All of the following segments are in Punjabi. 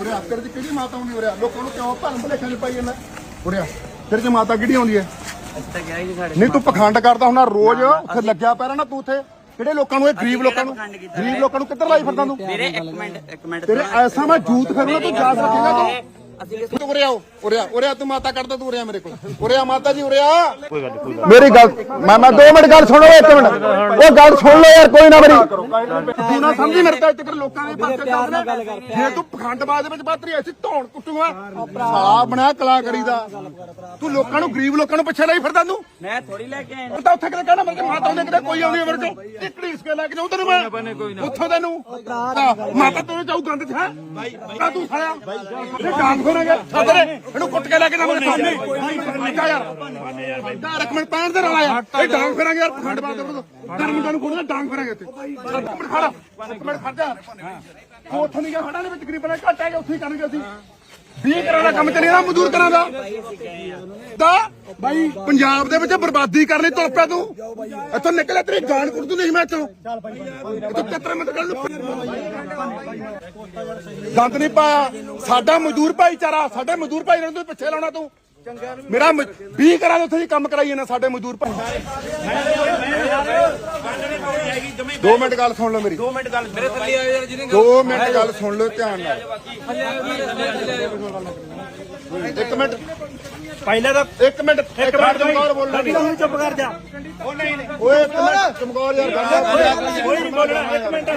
ਉਰੇ ਤੇਰੇ ਚ ਕਿਹੜੀ ਮਾਤਾ ਆਉਂਦੀ ਉਰੇ ਲੋਕਾਂ ਨੂੰ ਕਿਉਂ ਭਰਮ ਭਲੇਖਾਂ ਚ ਪਾਈ ਜਾਂਦਾ? ਉਰੇ ਤੇਰੇ ਚ ਮਾਤਾ ਕਿਹੜੀ ਆਉਂਦੀ ਹੈ? ਅੱਛਾ ਗਿਆ ਜੀ ਸਾਡੇ ਨਹੀਂ ਤੂੰ ਪਖੰਡ ਕਰਦਾ ਹੁਣਾ ਰੋਜ਼ ਉੱਥੇ ਲੱਗਿਆ ਪਿਆ ਨਾ ਤੂੰ ਉੱਥੇ। ਕਿਹੜੇ ਲੋਕਾਂ ਨੂੰ ਇਹ ਗਰੀਬ ਲੋਕਾਂ ਨੂੰ? ਗਰੀਬ ਲੋਕਾਂ ਨੂੰ ਕਿੱਧਰ ਲਾਈ ਫਿਰਦਾ ਤੂੰ? ਵੀਰੇ ਇੱਕ ਮਿੰਟ ਇੱਕ ਮਿੰਟ ਤੇਰੇ ਐਸਾ ਮੈਂ ਜੂਤ ਫਿਰੂੰਗਾ ਤੂੰ ਜਾ ਸਕੇਗਾ ਤੂੰ? ਅਸੀਂ ਤੂੰ ਉਰੇ ਆਓ ਉਰੇ ਆ ਉਰੇ ਆ ਤੂੰ ਮਾਤਾ ਕਰਦਾ ਤੂੰ ਉਰੇ ਆ ਮੇਰੇ ਕੋਲ। ਉਰੇ ਆ ਮਾਤਾ ਜੀ ਉਰੇ ਆ। ਮੇਰੀ ਗੱਲ ਮੈਂ ਮੈਂ 2 ਮਿੰਟ ਗੱਲ ਸੁਣੋ ਇੱਕ ਮਿੰਟ। ਉਹ ਗੱਲ ਸੁਣ ਲਓ ਯਾਰ ਕੋਈ ਨਾ ਮੇਰੀ ਤੂੰ ਨਾ ਸਮਝੀ ਮੇਰੇ ਤੇ ਇੱਥੇ ਲੋਕਾਂ ਦੇ ਪਾਸੇ ਚੱਲਦੇ ਜੇ ਤੂੰ ਪਖੰਡਬਾਜ਼ ਦੇ ਵਿੱਚ ਬਾਤਰੀ ਐਸੀ ਧੌਣ ਕੁੱਟੂਗਾ। ਸਾਲਾ ਬਣਿਆ ਕਲਾਕਾਰੀ ਦਾ। ਤੂੰ ਲੋਕਾਂ ਨੂੰ ਗਰੀਬ ਲੋਕਾਂ ਨੂੰ ਪਿੱਛੇ ਲਈ ਫਿਰਦਾ ਤੂੰ। ਮੈਂ ਥੋੜੀ ਲੈ ਕੇ ਆਇਆ। ਹੁਣ ਤਾਂ ਉੱਥੇ ਕਿਤੇ ਕਹਿਣਾ ਮੇਰੇ ਮਾਤਾ ਦੇ ਕਿਤੇ ਕੋਈ ਆਉਂਦੀ ਮੇਰੇ ਚੋਂ ਟਿਕੜੀ ਇਸ ਕੇ ਲੈ ਕੇ ਜਾਉ ਤੈਨੂੰ ਮੈਂ। ਉੱਥੋਂ ਤੈਨੂੰ। ਮਾਤਾ ਤੇਰੇ ਜਾਊ ਗੰਦ ਚ ਹੈ? ਤੂੰ ਸਾਲਿਆ ਇਹ ਡਾਂਗ ਛੱਡ ਦੇ। ਇਹਨੂੰ ਕੁੱਟ ਕੇ ਲੈ ਕੇ ਜਾ ਮੇਰੇ ਸਾਹਮਣੇ। ਜਾ ਯਾਰ। ਦਾ ਰਕਮਣ ਪੈਣ ਦੇ ਰਲਾ ਯਾਰ। ਇਹ ਡਾਂਗ ਫੇਰਾਂਗੇ ਯਾਰ ਖੰਡ ਬਾਤ ਦੇ ਕਰ ਮੁੰਡਾ ਨੂੰ ਕੁੱਟਦਾ ਡਾਂਗ ਫੇਰਾਂਗੇ ਇੱਥੇ। ਇੱਕ ਮਿੰਟ ਖੜਾ। ਇੱਕ ਮਿੰਟ ਖੜ ਜਾ। ਉੱਥੋਂ ਨਹੀਂ ਗਿਆ ਖੜਾ ਨੇ ਵਿੱਚ ਗਰੀਬ ਘੱਟ ਹੈਗੇ ਉੱਥੇ ਹੀ ਕਰਨਗੇ ਅਸੀਂ। 20 ਕਰਾਂ ਦਾ ਕੰਮ ਚੱਲੀ ਨਾ, ਮਜ਼ਦੂਰ ਕਰਾਂ ਦਾ। ਦਾ ਬਾਈ, ਪੰਜਾਬ ਦੇ ਵਿੱਚ ਬਰਬਾਦੀ ਕਰਨੀ ਤੁਰ ਪਿਆ ਤੂੰ। ਇੱਥੋਂ ਨਿਕਲਿਆ ਤੇਰੀ ਜਾਨ ਕੁੱਟ ਦੂੰ, ਨਹੀਂ ਮੈਂ ਇੱਥੋਂ। ਇੱਥੋਂ ਕਿਤਰੇ ਮਤ ਕਰ ਨੂੰ ਗੰਦ ਨਹੀਂ ਪਾਇਆ। ਸਾਡਾ ਮਜ਼ਦੂਰ ਭਾਈਚਾਰਾ, ਸਾਡੇ ਮਜ਼ਦੂਰ ਭਾਈ ਨੂੰ ਤੂੰ ਪਿੱਛੇ ਲਾਉਣਾ ਤੂੰ। ਮੇਰਾ 20 ਕਰਾਂ ਦੇ ਉੱਥੇ ਹੀ ਕੰਮ ਕਰਾਈ ਜਾਂਦਾ ਸਾਡੇ ਮਜ਼ਦੂਰ ਭਾਈ। 2 ਮਿੰਟ ਗੱਲ ਸੁਣ ਲਓ ਮੇਰੀ। 2 ਮਿੰਟ ਗੱਲ ਮੇਰੇ ਥੱਲੇ ਆਏ ਯਾਰ ਜਿਹਨੇ 2 ਮਿੰਟ ਗੱਲ ਸੁਣ ਲਓ ਧਿਆਨ ਨਾਲ। ਇੱਕ ਮਿੰਟ। ਪਹਿਲੇ ਤਾਂ ਇੱਕ ਮਿੰਟ ਇੱਕ ਮਿੰਟ ਚਮਕੌਰ ਨਹੀਂ ਚੁੱਪ ਕਰ ਜਾ। ਓਏ ਇੱਕ ਮਿੰਟ ਚਮਕੌਰ ਯਾਰ ਗੱਲ ਕੋਈ ਨਹੀਂ ਬੋਲਣਾ ਇੱਕ ਮਿੰਟ।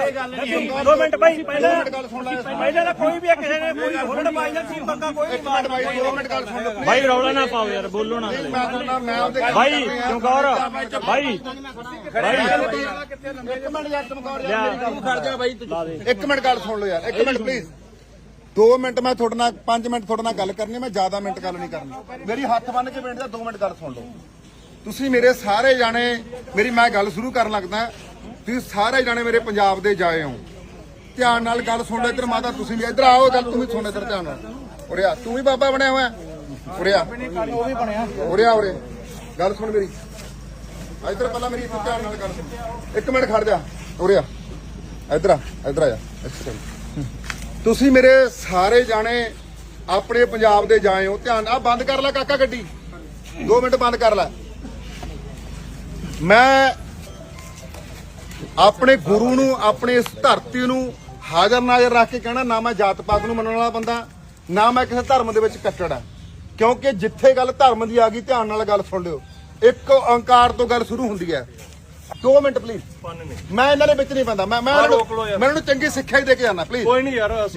ਦੋ ਮਿੰਟ ਭਾਈ ਪਹਿਲੇ ਗੱਲ ਸੁਣ ਲੈ। ਪਹਿਲੇ ਤਾਂ ਕੋਈ ਵੀ ਕਿਸੇ ਨੇ ਕੋਈ ਹੋਲਡ ਪਾਈ ਨਾ ਸੀ ਪੰਗਾ ਕੋਈ ਇੱਕ ਮਿੰਟ ਬਾਈ 2 ਮਿੰਟ ਗੱਲ ਸੁਣ ਲਓ ਭਾਈ ਰੌਲਾ ਨਾ ਪਾਓ ਯਾਰ ਬੋਲੋ ਨਾ। ਮੈਂ ਕਹਿੰਦਾ ਮੈਂ ਉਹਦੇ ਭਾਈ ਚਮਕੌਰ ਭਾਈ ਇੱਕ ਮਿੰਟ ਯਾਰ ਚਮਕੌਰ ਯਾਰ ਮੇਰੀ ਗੱਲ ਖੜ ਜਾ ਬਾਈ ਇੱਕ ਮਿੰਟ ਗੱਲ ਸੁਣ ਲਓ ਯਾਰ ਇੱਕ ਮਿੰਟ ਪਲੀਜ਼ 2 ਮਿੰਟ ਮੈਂ ਤੁਹਾਡੇ ਨਾਲ 5 ਮਿੰਟ ਤੁਹਾਡੇ ਨਾਲ ਗੱਲ ਕਰਨੀ ਮੈਂ ਜ਼ਿਆਦਾ ਮਿੰਟ ਗੱਲ ਨਹੀਂ ਕਰਨੀ। ਮੇਰੀ ਹੱਥ ਬੰਨ ਕੇ ਬੇਨਤੀ 2 ਮਿੰਟ ਗੱਲ ਸੁਣ ਲਓ। ਤੁਸੀਂ ਮੇਰੇ ਸਾਰੇ ਜਾਣੇ ਮੇਰੀ ਮੈਂ ਗੱਲ ਸ਼ੁਰੂ ਕਰਨ ਲੱਗਦਾ ਤੁਸੀਂ ਸਾਰੇ ਜਾਣੇ ਮੇਰੇ ਪੰਜਾਬ ਦੇ ਜਾਏ ਹੋ। ਧਿਆਨ ਨਾਲ ਗੱਲ ਸੁਣ ਲੈ ਇੱਧਰ ਮਾਤਾ, ਤੁਸੀਂ ਵੀ ਇੱਧਰ ਆਓ ਗੱਲ ਤੂੰ ਵੀ ਸੁਣ ਇੱਧਰ ਧਿਆਨ ਨਾਲ। ਉਰੇ ਤੂੰ ਵੀ ਬਾਬਾ ਬਣਿਆ ਹੋਇਆ। ਉਰੇ ਉਹ ਵੀ ਬਣਿਆ ਉਰੇ। ਉਰੇ ਗੱਲ ਸੁਣ ਮੇਰੀ। ਇੱਧਰ ਪਹਿਲਾਂ ਮੇਰੀ ਧਿਆਨ ਨਾਲ ਗੱਲ ਸੁਣ। ਇੱਕ ਮਿੰਟ ਖੜ ਜਾ। ਉਰੇ ਇੱਧਰ ਆ ਇੱਧਰ ਆ ਜਾ। ਤੁਸੀਂ ਮੇਰੇ ਸਾਰੇ ਜਾਣੇ ਆਪਣੇ ਪੰਜਾਬ ਦੇ ਜਾਏ ਹੋ। ਧਿਆਨ, ਆ ਬੰਦ ਕਰ ਲੈ ਕਾਕਾ ਗੱਡੀ। 2 ਮਿੰਟ ਬੰਦ ਕਰ ਲੈ। ਮੈਂ ਆਪਣੇ ਗੁਰੂ ਨੂੰ ਆਪਣੇ ਇਸ ਧਰਤੀ ਨੂੰ ਹਾਜ਼ਰ ਨਾਜ਼ਰ ਰੱਖ ਕੇ ਕਹਿਣਾ ਨਾ ਮੈਂ ਜਾਤ ਪਾਤ ਨੂੰ ਮੰਨਣ ਵਾਲਾ ਬੰਦਾ ਨਾ ਮੈਂ ਕਿਸੇ ਧਰਮ ਦੇ ਵਿੱਚ ਕੱਟੜ। ਆ ਕਿਉਂਕਿ ਜਿੱਥੇ ਗੱਲ ਧਰਮ ਦੀ ਆ ਗਈ ਧਿਆਨ ਨਾਲ ਗੱਲ ਸੁਣ ਲਿਓ। ਇੱਕ ਓੰਕਾਰ ਤੋਂ ਗੱਲ ਸ਼ੁਰੂ ਹੁੰਦੀ ਹੈ। 2 ਮਿੰਟ ਪਲੀਜ਼ ਮੈਂ ਇਹਨਾਂ ਦੇ ਵਿੱਚ ਨਹੀਂ ਪੈਂਦਾ। ਮੈਂ ਮੈਂ ਇਹਨਾਂ ਨੂੰ- ਮੈਂ ਇਹਨਾਂ ਨੂੰ ਚੰਗੀ ਸਿੱਖਿਆ ਹੀ ਦੇ ਕੇ ਜਾਣਾ ਪਲੀਜ਼ ਕੋਈ ਨਹੀਂ ਯਾਰ